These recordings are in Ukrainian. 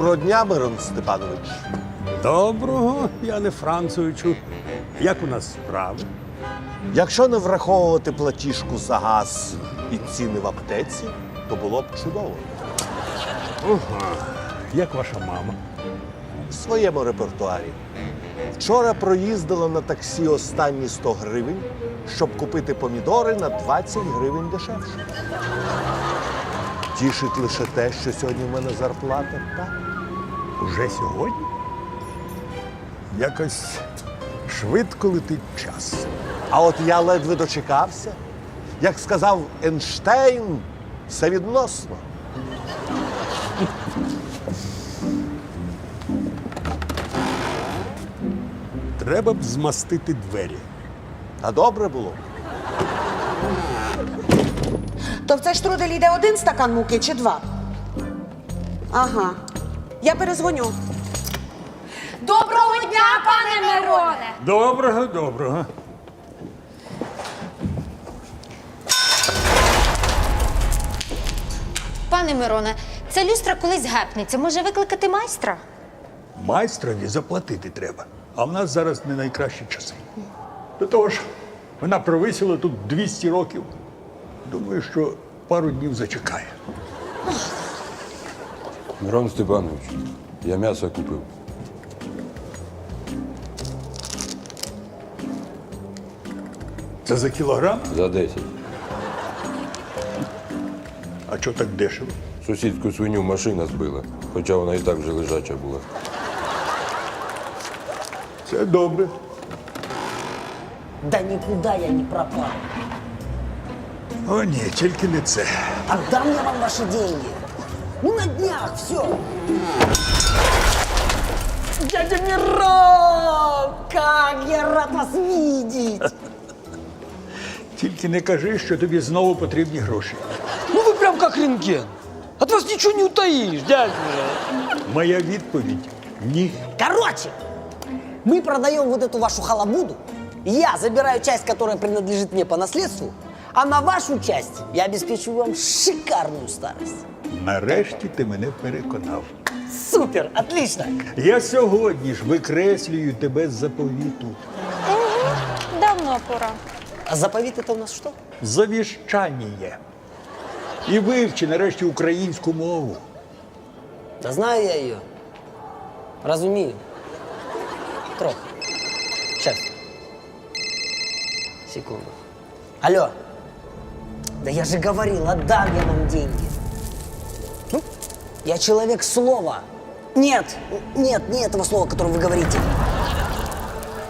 Доброго дня, Мирон Степанович. Доброго, Яне Францовичу. Як у нас справи? Якщо не враховувати платіжку за газ і ціни в аптеці, то було б чудово. Як ваша мама? В своєму репертуарі. Вчора проїздила на таксі останні 100 гривень, щоб купити помідори на 20 гривень дешевше. Тішить лише те, що сьогодні в мене зарплата так. Уже сьогодні? Якось швидко летить час. А от я ледве дочекався. Як сказав Ейнштейн, все відносно. Треба б змастити двері. А добре було. То в цей штрудель йде один стакан муки чи два? Ага. Я перезвоню. Доброго дня, пане Мироне! Доброго, доброго. Пане Мироне, ця люстра колись гепнеться. Може викликати майстра? Майстрові заплатити треба. А в нас зараз не найкращі часи. До того ж, вона провисіла тут 200 років. Думаю, що пару днів зачекає. Мирон Степанович, я м'ясо купив. Це за кілограм? За 10. А чого так дешево? Сусідську свиню машина збила, хоча вона і так вже лежача була. Це добре. Да никуда я не пропал. О, ні, тільки не це. Отдам я вам ваши деньги. Ну, на днях, все. Дядя Мирон! Как я рад вас видеть! Тільки не кажи, що тобі знову потрібні гроші. Ну вы прям как рентген. От вас ничего не утаишь, дядя. Моя відповідь ні. Короче, мы продаем вот эту вашу халабуду. Я забираю часть, которая принадлежит мне по наследству, а на вашу часть я обеспечиваю вам шикарную старость. Нарешті ти мене переконав. Супер, отлично. Я сьогодні ж викреслюю тебе з заповіту. Давно пора. А заповедь это у нас что? Завіщання. І вивчи нарешті українську мову. Да знаю я ее. Разумею. Трох. Сейчас. Секунду. Алло. Да я же говорил, отдам я вам деньги. Ну, я человек слова. Нет, нет, не этого слова, которое вы говорите.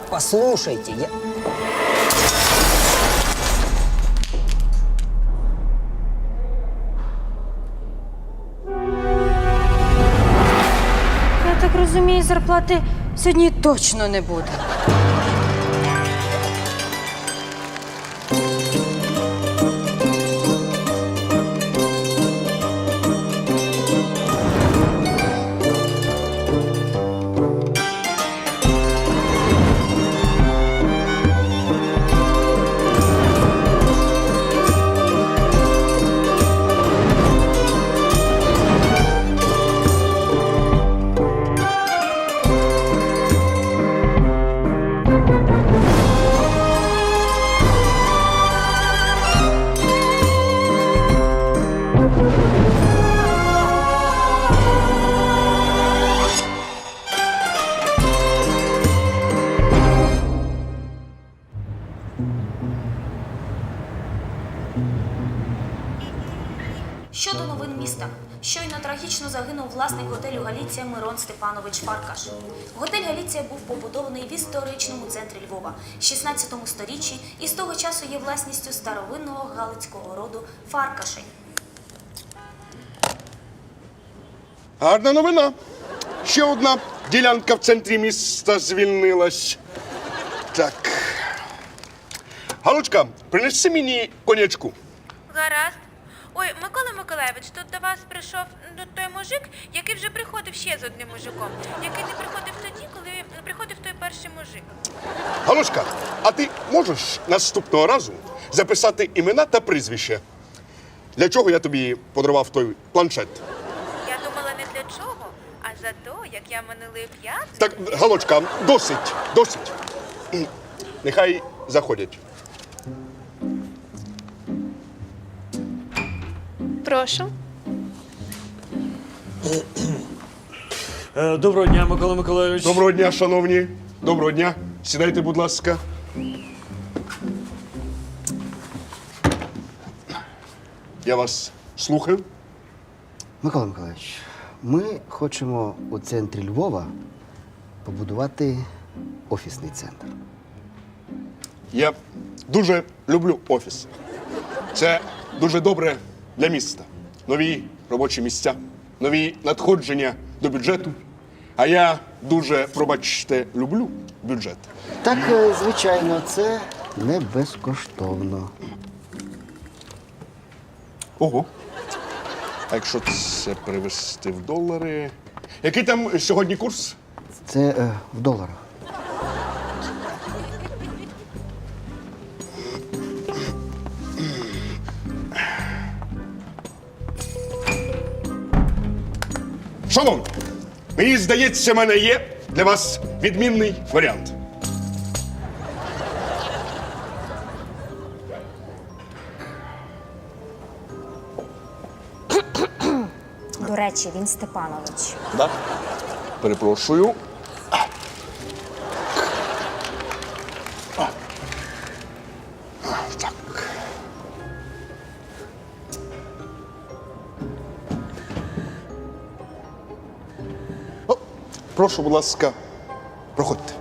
Послушайте, я... Я так розумію, зарплати сьогодні точно не буде. Щодо новин міста. Щойно трагічно загинув власник готелю Галіція Мирон Степанович Фаркаш. Готель Галіція був побудований в історичному центрі Львова, 16 сторіччі і з того часу є власністю старовинного галицького роду Фаркашей. Гарна новина. Ще одна ділянка в центрі міста звільнилась. Так. Галочка, принеси мені конячку. Гаразд. Ой, Микола Миколаєвич, тут до вас прийшов ну, той мужик, який вже приходив ще з одним мужиком, який не приходив тоді, коли приходив той перший мужик. Галочка, а ти можеш наступного разу записати імена та прізвище? Для чого я тобі подарував той планшет? Я думала не для чого, а як я минулий п'ят. Так, галочка, досить, досить. Нехай заходять. Прошу. Е, Доброго дня, Микола Миколайович. Доброго дня, шановні. Доброго дня. Сідайте, будь ласка. Я вас слухаю. Микола Миколаївич, ми хочемо у центрі Львова побудувати офісний центр. Я дуже люблю офіс. Це дуже добре для міста. Нові робочі місця, нові надходження до бюджету. А я дуже, пробачте, люблю бюджет. Так, е, звичайно, це не безкоштовно. Ого. А якщо це перевести в долари. Який там сьогодні курс? Це е, в доларах. Шановні, мені здається, в мене є для вас відмінний варіант. Речі, він Степанович. Да? Перепрошую. Так. О, прошу, будь ласка, проходьте.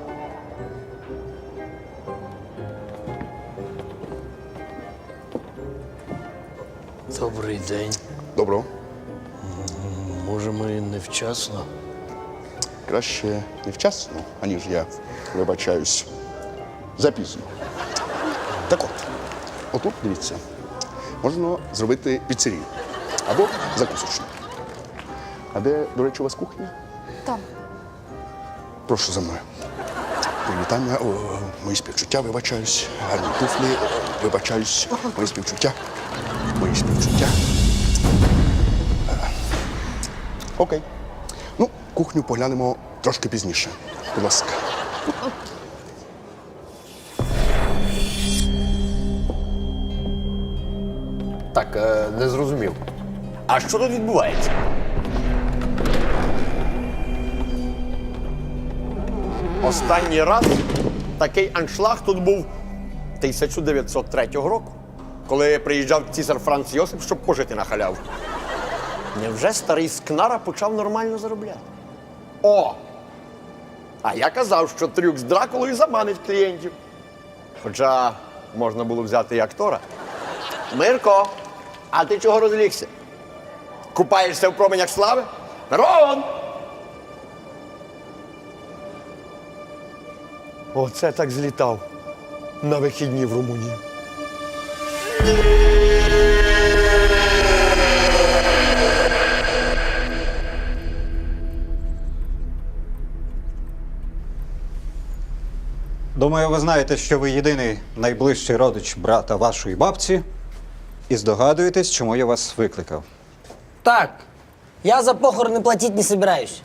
Добрий день. Невчасно? Краще невчасно, аніж я вибачаюсь запізно. Так от, отут, дивіться, можна зробити піцерію або закусочну. А де, до речі, у вас кухня? Там. Прошу за мною. Привітання, о, мої співчуття, вибачаюсь. Гарні туфлі, о, вибачаюсь. Мої співчуття. Мої співчуття. Е, Окей. Кухню поглянемо трошки пізніше. Будь ласка. Так, е, не зрозумів. А що тут відбувається? Останній раз такий аншлаг тут був 1903 року, коли приїжджав цісар Франц Йосип, щоб пожити на халяву. Невже старий скнара почав нормально заробляти? О! А я казав, що трюк з Дракулою заманить клієнтів. Хоча можна було взяти і актора. Мирко, а ти чого розлігся? Купаєшся в променях слави? Мирон! Оце так злітав на вихідні в Румунію. Думаю, ви знаєте, що ви єдиний найближчий родич брата вашої бабці, і здогадуєтесь, чому я вас викликав. Так, я за похороны платить не собираюсь.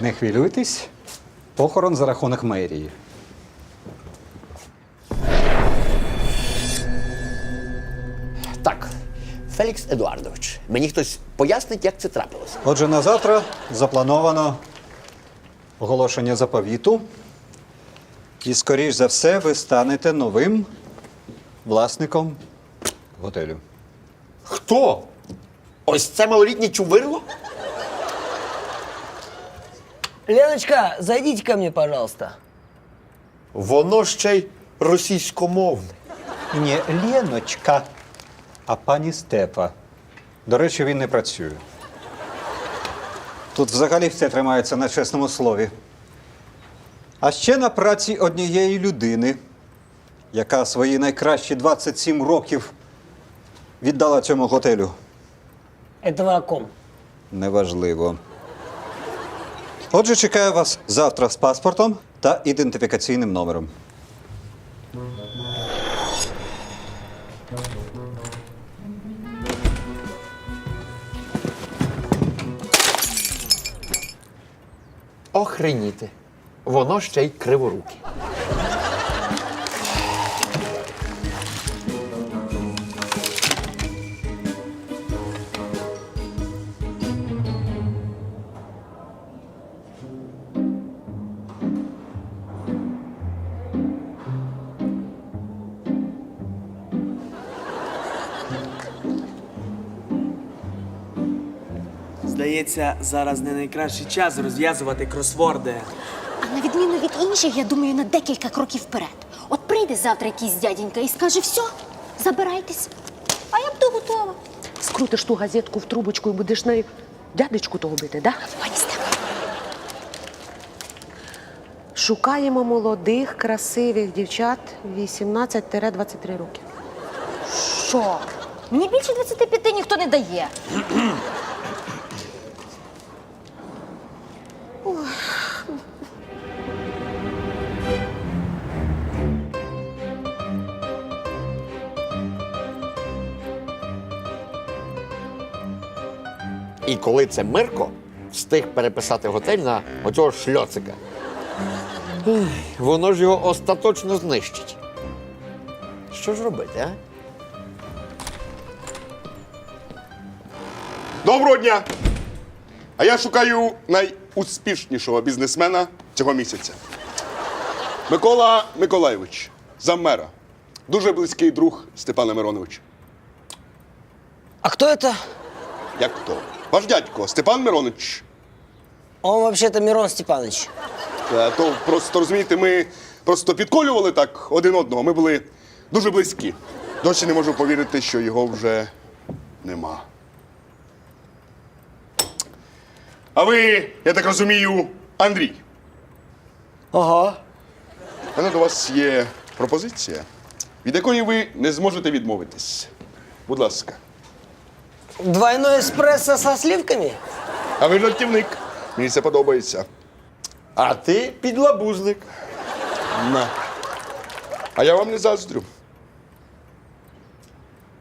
Не хвилюйтесь, похорон за рахунок мерії. Так, Фелікс Едуардович, мені хтось пояснить, як це трапилося. Отже, на завтра заплановано оголошення заповіту. І, скоріш за все, ви станете новим власником готелю. Хто? Ось це малолітнє чувирло? Леночка, зайдите ко мне, пожалуйста. Воно ще й російськомовне. Не Леночка, а пані Степа. До речі, він не працює. Тут взагалі все тримається на чесному слові. А ще на праці однієї людини, яка свої найкращі 27 років віддала цьому готелю. Это вы о ком? Неважливо. Отже, чекаю вас завтра з паспортом та ідентифікаційним номером. Охреніти. Воно ще й криворуке. Здається, зараз не найкращий час розв'язувати кросворди. Від інших, я думаю, на декілька кроків вперед. От прийде завтра якийсь дяденька і скаже: все, забирайтесь. А я буду готова. Скрутиш ту газетку в трубочку і будеш нею дядечку того бити, да? Пані Степа. Шукаємо молодих, красивих дівчат 18-23 роки. Що? Мені більше 25 ніхто не дає. І коли це Мирко встиг переписати готель на оцього шльоцика, воно ж його остаточно знищить. Що ж робити, а? Доброго дня! А я шукаю найуспішнішого бізнесмена цього місяця. Микола Миколайович, заммера. Дуже близький друг Степана Мироновича. А кто это? Як хто? Ваш дядько Степан Миронович. Он вообще-то Мирон Степанович. Е, То просто розумієте, ми просто підколювали так один одного. Ми були дуже близькі. Досі не можу повірити, що його вже нема. А ви, я так розумію, Андрій. Ага. У мене до вас є пропозиція, від якої ви не зможете відмовитись. Будь ласка. Двойной эспрессо со сливками? А ви жартівник. Мені це подобається. А ти підлабузник. На. А я вам не заздрю.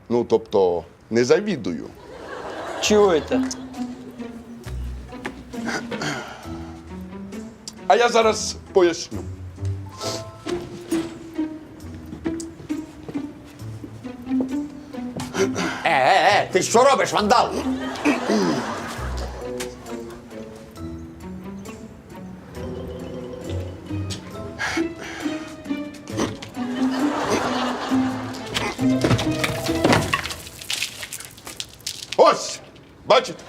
Ну, тобто, не завідую. Чего это? А я зараз поясню. Е, е, е, ти що робиш, вандал? Ось! Бачите?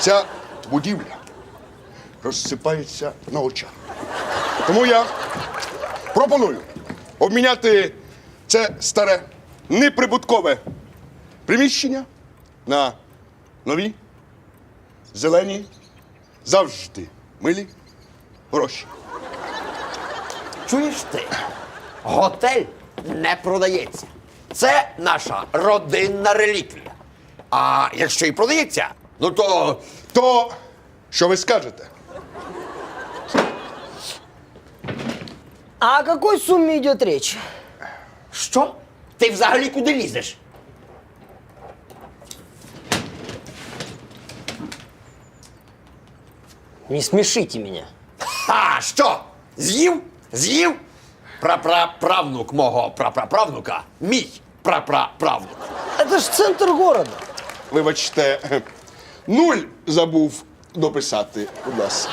Ця будівля розсипається на очах. Тому я пропоную обміняти це старе неприбуткове приміщення на нові, зелені, завжди милі гроші. Чуєш ти? Готель не продається. Це наша родинна реліквія. А якщо і продається, ну то То, що ви скажете? А о какой сумме идет речь? що? Ти взагалі куди лізеш? Не смешите меня. А що? З'їв? З'їв? Прапраправнук мого прапраправнука. Мій прапраправнук. Это ж центр города. Вибачте, нуль забув дописати, будь ласка.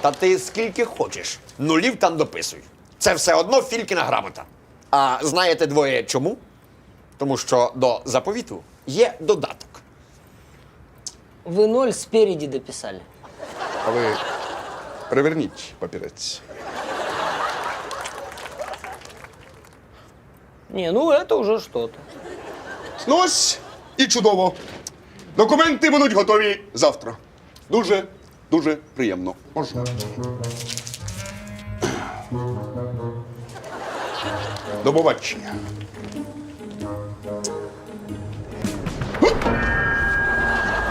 Та ти скільки хочеш. Нулів там дописуй. Це все одно фількіна грамота. А знаєте двоє чому? Тому що до заповіту є додаток. Вы ноль спереди дописали. А ви переверніть папірець. Не, ну это уже что-то. Ну ось і чудово. Документи будуть готові завтра. Дуже, дуже приємно. Можна. До побачення.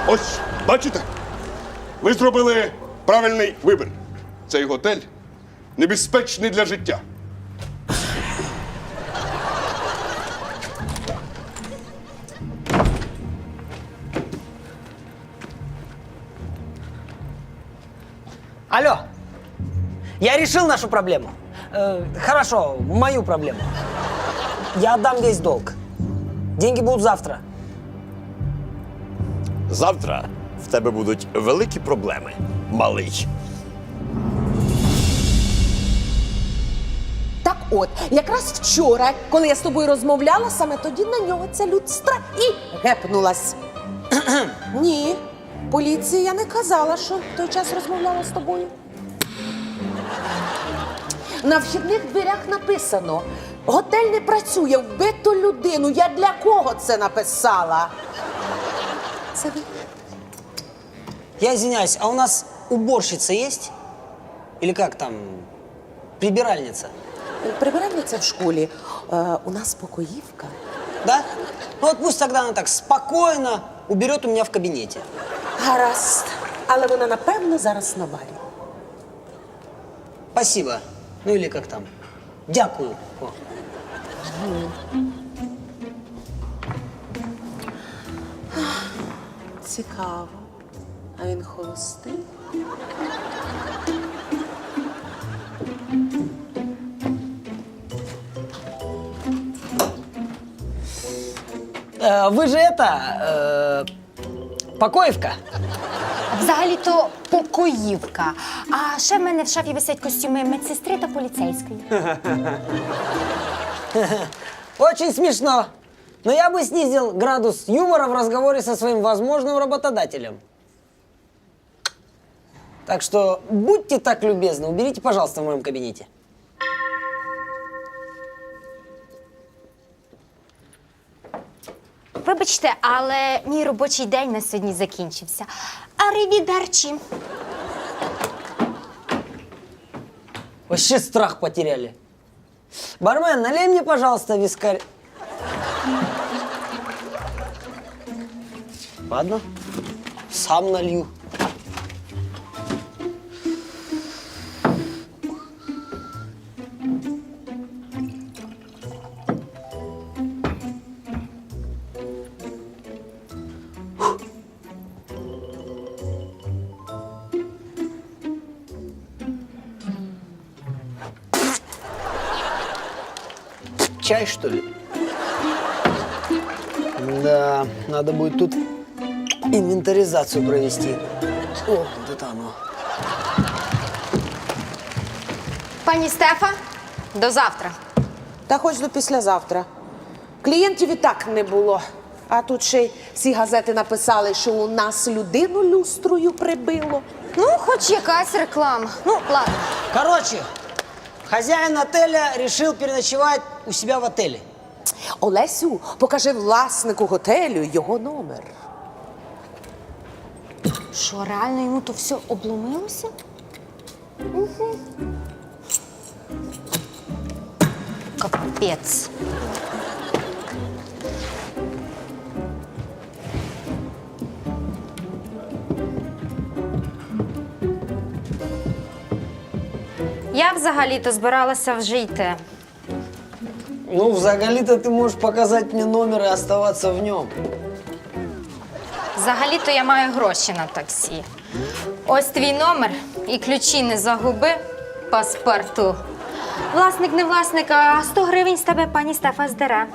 Ось, бачите? Ви зробили правильний вибір. Цей готель небезпечний для життя. Алло. Я решил нашу проблему. Э, хорошо, мою проблему. Я отдам весь долг. Деньги будут завтра. Завтра в тебе будуть великі проблеми, малий. Так от, якраз вчора, коли я з тобою розмовляла, саме тоді на нього ця люстра і гепнулась. Ні, поліції я не казала, що в той час розмовляла з тобою. На вхідних дверях написано: готель не працює, вбито людину. Я для кого це написала? Це ви. Я извиняюсь, а у нас уборщица есть? Или как там? Прибиральница? Прибиральниця в школі. Е, у нас покоївка. Да? Ну вот пусть тогда она так спокойно уберет у меня в кабинете. Гаразд. Але вона, напевно, зараз на барі. Спасибо. Ну или как там? Дякую. О. Цікаво. А він холостий? Э, вы же это... э, покоевка? Взагалі-то покоївка. А ще в мене в шафі висять костюми медсестри та поліцейської. Очень смешно. Но я бы снизил градус юмора в разговоре со своим возможным работодателем. Так что будьте так любезны, уберите, пожалуйста, в моем кабинете. Вибачте, але мій робочий день на сьогодні закінчився. Арівідерчі. Вообще страх потеряли. Бармен, налей мне, пожалуйста, вискарь. Ладно, сам налью. Чай, что ли? Да, надо будет тут инвентаризацию провести. О, вот это оно. Пані Стефа, до завтра. Та хоч до післязавтра. Клієнтів і так не було. А тут ще й всі газети написали, що у нас людину люстрою прибило. Ну, хоч якась реклама. Ну, ладно. Короче, хозяин отеля решил переночевать у себя в отеле. Олесю, покажи власнику готелю його номер. Що, реально йому то все обломилося? Угу. Капець. Я взагалі-то збиралася вже йти. Ну, взагалі-то ти можеш показати мені номер і оставаться в ньому. Взагалі-то я маю гроші на таксі. Ось твій номер і ключі не загуби паспорту. Власник не власник, а 100 гривень з тебе пані Стефа здере.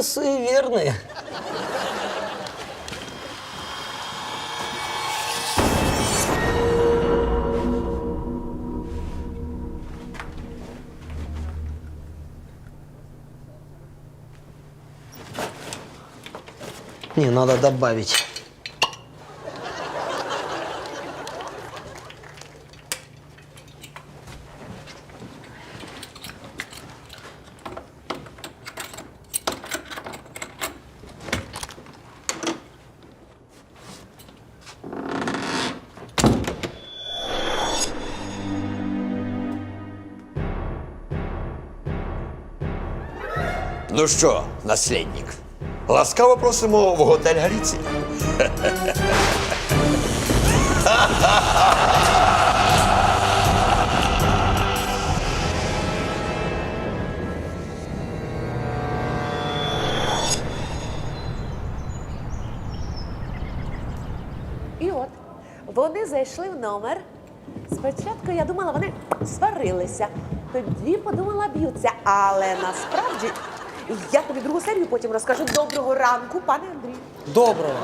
Смелые, но суеверные. Не, надо добавить. Ну що, наслідник, ласкаво просимо в готель Галіція. І от вони зайшли в номер. Спочатку я думала, вони сварилися. Тоді подумала, б'ються. Але насправді я тобі другу серію потім розкажу. Доброго ранку, пане Андрію. Доброго.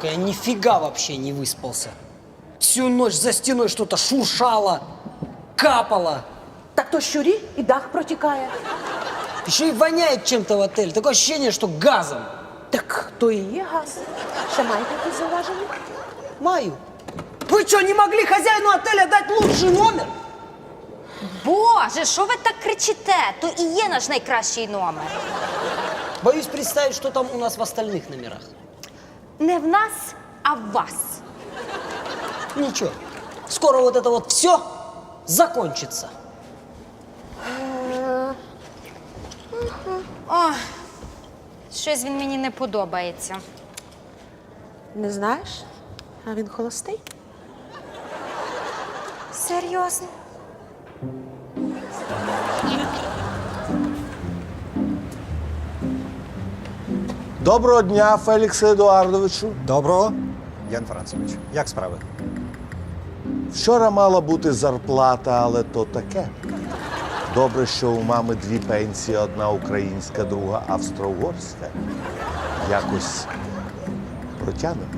Так Я нифига вообще не выспался. Всю ночь за стеной что-то шуршало, капало. Так то щурі і дах протікає. Еще и воняет чем-то в отеле. Такое ощущение, что газом. Так то і є газ. Ще маєте якісь зауваження? Маю. Вы что, не могли хозяину отеля дать лучший номер? Боже, що ви так кричите? То і є наш найкращий номер. Боюсь представить, что там у нас в остальных номерах. Не в нас, а в вас. Ничего. Скоро вот это вот все закончится. О, щось він мені не подобається. Не знаєш? А він холостий? Серйозно? Доброго дня, Феліксе Едуардовичу. Доброго, Ян Францевич. Як справи? Вчора мала бути зарплата, але то таке. Добре, що у мами дві пенсії: одна українська, друга австро-угорська. Якось протягнемо.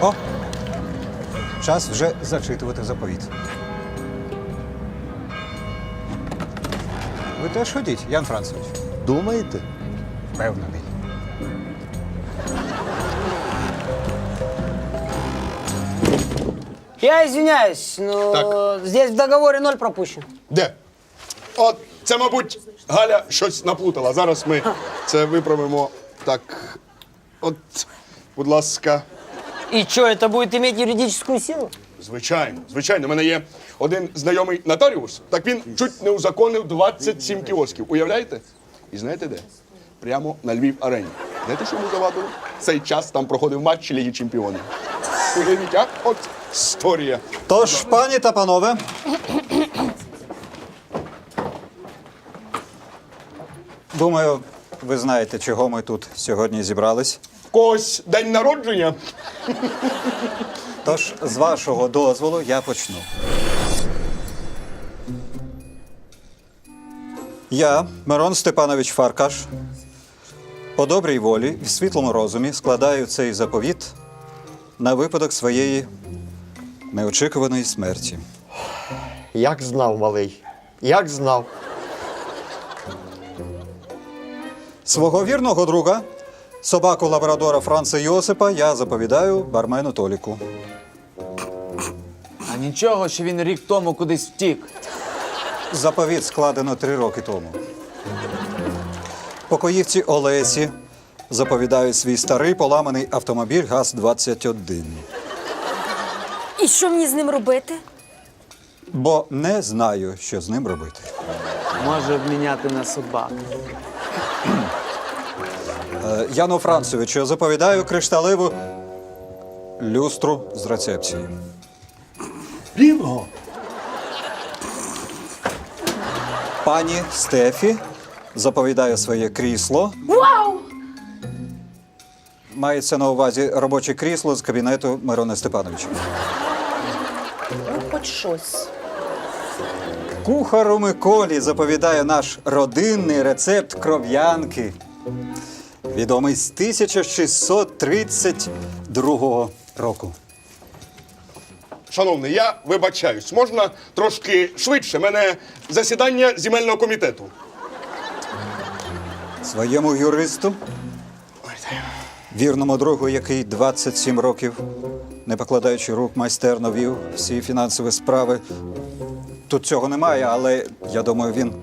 О! Час вже зачитувати заповіт. Ви теж ходіть, Ян Францевич. Думаєте? Впевнений. Я извиняюсь, но здесь в договоре ноль пропущен. Де? От, це, мабуть, Галя щось наплутала. Зараз ми це виправимо. Так. От, будь ласка. И что, это будет иметь юридическую силу? Звичайно, звичайно, у мене є один знайомий нотаріус. Так він чуть не узаконив 27 кіосків. Уявляєте? І знаєте де? Прямо на Львів арені. Знаєте, що йому завадило? Цей час там проходив матч Ліги Чемпіонів. Уявіть, а? От історія. Тож, пані та панове. Думаю, ви знаєте, чого ми тут сьогодні зібрались. В когось день народження. Тож, з вашого дозволу, я почну. Я, Мирон Степанович Фаркаш, по добрій волі і світлому розумі складаю цей заповіт на випадок своєї неочікуваної смерті. Як знав, малий, як знав. Свого вірного друга, собаку лабрадора Франца Йосипа, я заповідаю бармену Толіку. А нічого, що він рік тому кудись втік. Заповіт складено три роки тому. Покоївці Олесі заповідають свій старий поламаний автомобіль ГАЗ-21. І що мені з ним робити? Бо не знаю, що з ним робити. Може обміняти на собаку. Е, Яну Францевичу заповідаю кришталеву люстру з рецепції. Бінго! Пані Стефі заповідає своє крісло. Вау! Мається на увазі робоче крісло з кабінету Мирона Степановича. Хоч щось. Кухару Миколі заповідає наш родинний рецепт кров'янки, відомий з 1632 року. Шановний, я вибачаюсь, можна трошки швидше. Мене засідання земельного комітету. Своєму юристу, вірному другу, який 27 років, не покладаючи рук, майстерно вів всі фінансові справи. Тут цього немає, але я думаю, він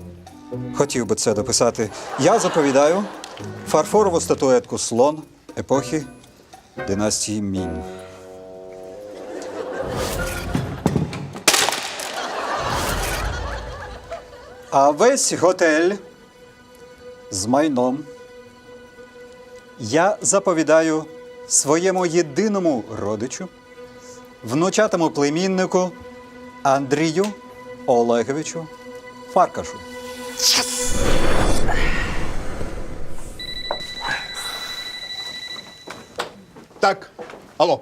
хотів би це дописати. Я заповідаю фарфорову статуетку слон епохи династії Мінь. А весь готель з майном, я заповідаю своєму єдиному родичу, внучатому племіннику Андрію Олеговичу Фаркашу. Так, алло.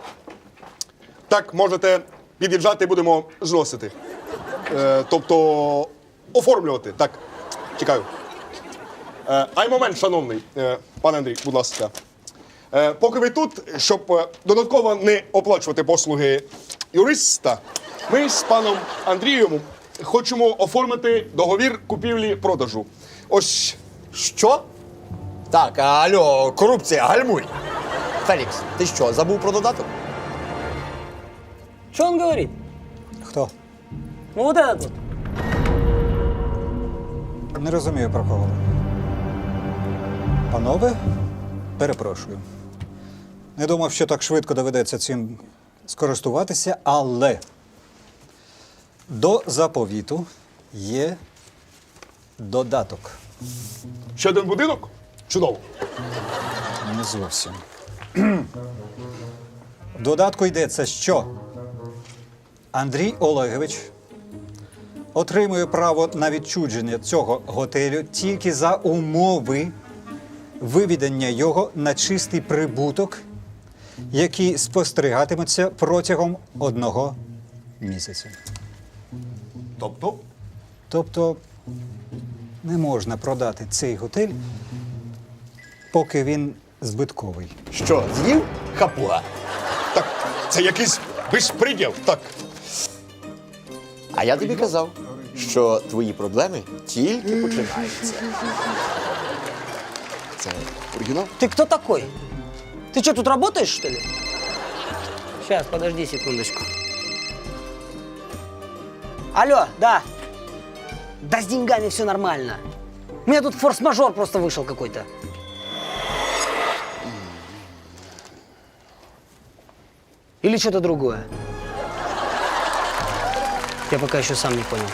Так, можете під'їжджати, будемо зносити. Е, тобто оформлювати. Так, чекаю. Е, ай момент, шановний, е, пане Андрій, будь ласка. Е, поки ви тут, щоб е, додатково не оплачувати послуги юриста, ми з паном Андрієм хочемо оформити договір купівлі-продажу. Ось Що? Так, алло, корупція, гальмуй. Фелікс, ти що, забув про додаток? Что он говорит? Хто? Ну вот этот вот. Не розумію про кого. ви. Панове, перепрошую. Не думав, що так швидко доведеться цим скористуватися, але до заповіту є додаток. ще один будинок. Чудово. Не зовсім. В додатку йдеться, що Андрій Олегович отримує право на відчудження цього готелю тільки за умови виведення його на чистий прибуток, який спостерігатиметься протягом одного місяця. Тобто, Тобто не можна продати цей готель, поки він збитковий. Що, з'їв хапуга? так, це якийсь безпреділ. Так. А я тобі казав, що твої проблеми тільки починаються. Це оригінал? Ты кто такой? Ты что, тут работаешь, что ли? Сейчас, подожди секундочку. Алло, да. Да с деньгами все нормально. У меня тут форс-мажор просто вышел какой-то. Или что-то другое. Я пока еще сам не понял.